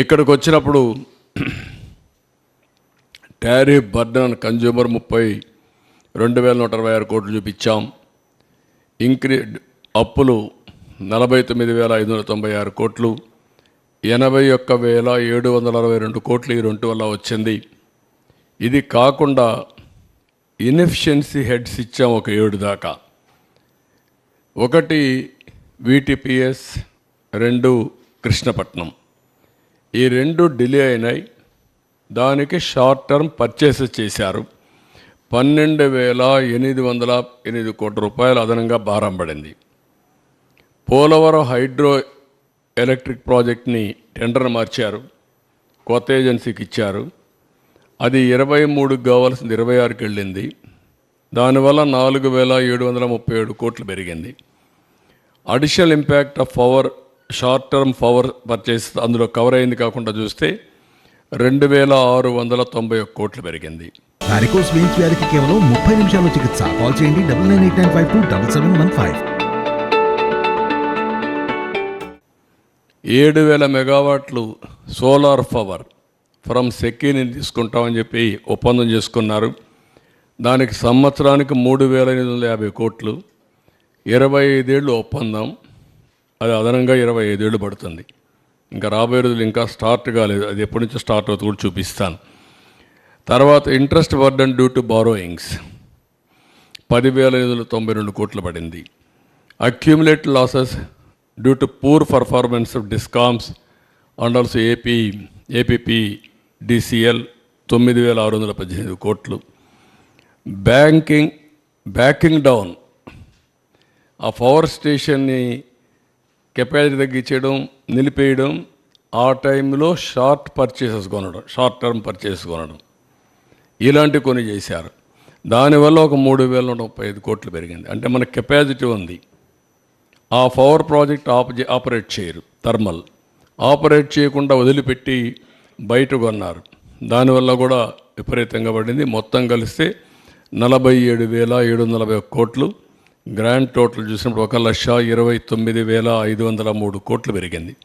ఇక్కడికి వచ్చినప్పుడు tariff burden consumer ముప్పై రెండు వేల నూట అరవై ఆరు కోట్లు చూపించాం. ఇంక్రీ అప్పులు నలభై తొమ్మిది వేల ఐదు వందల తొంభై ఆరు కోట్లు. ఎనభై ఒక్క వేల ఏడు వందల అరవై రెండు కోట్లు ఈ రెండు వల్ల వచ్చింది. ఇది కాకుండా ఇన్ఎఫిషియన్సీ హెడ్స్ ఇచ్చాం ఒక ఏడు దాకా. ఒకటి వీటిపిఎస్ రెండు కృష్ణపట్నం. ఈ రెండు డిలే అయినాయి. దానికి షార్ట్ టర్మ్ పర్చేసెస్ చేశారు. పన్నెండు వేల ఎనిమిది వందల ఎనిమిది కోట్ల రూపాయలు అదనంగా భారం పడింది. పోలవరం హైడ్రో ఎలక్ట్రిక్ ప్రాజెక్ట్ని టెండర్ మార్చారు. కొత్త ఏజెన్సీకి ఇచ్చారు. అది ఇరవై మూడుకి కావాల్సింది ఇరవై ఆరుకి వెళ్ళింది. దానివల్ల నాలుగు వేల ఏడు వందల ముప్పై ఏడు కోట్లు పెరిగింది. Additional impact of power short term power purchase అందులో కవర్ అయింది కాకుండా చూస్తే రెండు వేల ఆరు వందల తొంభై ఒక్క కోట్లు పెరిగింది. వారికోస్ వెయిన్స్ వ్యాధికి కేవలం ముప్పై నిమిషాల్లో చికిత్స. కాల్ చేయండి double nine eight nine five two double seven one five. ఏడు వేల మెగావాట్లు సోలార్ పవర్ ఫ్రమ్ సెకీని తీసుకుంటామని చెప్పి ఒప్పందం చేసుకున్నారు. దానికి సంవత్సరానికి మూడు వేల ఎనిమిది వందల యాభై కోట్లు. ఇరవై ఐదేళ్ళు ఒప్పందం. అది అదనంగా ఇరవై ఐదేళ్ళు పడుతుంది. ఇంకా రాబోయే రోజులు ఇంకా స్టార్ట్ కాలేదు. అది ఎప్పటి నుంచి స్టార్ట్ అవుతుంది కూడా చూపిస్తాను. తర్వాత interest burden due to borrowings. పదివేల ఐదు వందల తొంభై రెండు కోట్లు పడింది. Accumulate losses due to poor performance of discoms and also AP APP DCL తొమ్మిది వేల ఆరు వందల పద్దెనిమిది కోట్లు. Banking backing down. ఆ పవర్ స్టేషన్ని కెపాసిటీ తగ్గించడం నిలిపేయడం ఆ టైంలో షార్ట్ పర్చేసెస్ కొనడం షార్ట్ టర్మ్ పర్చేస్ కొనడం. ఇలాంటి కొన్ని చేశారు. దానివల్ల ఒక మూడు వేల నూట ముప్పై ఐదు కోట్లు పెరిగింది. అంటే మన కెపాసిటీ ఉంది. ఆ పవర్ ప్రాజెక్ట్ ఆప ఆపరేట్ చేయరు. థర్మల్. ఆపరేట్ చేయకుండా వదిలిపెట్టి బయట కొన్నారు. దానివల్ల కూడా విపరీతంగా పడింది. మొత్తం కలిస్తే నలభై ఏడు వేల ఏడు వందల నలభై కోట్లు. గ్రాండ్ టోటల్ చూసినప్పుడు ఒక లక్ష ఇరవై తొమ్మిది వేల ఐదు వందల మూడు కోట్లు పెరిగింది.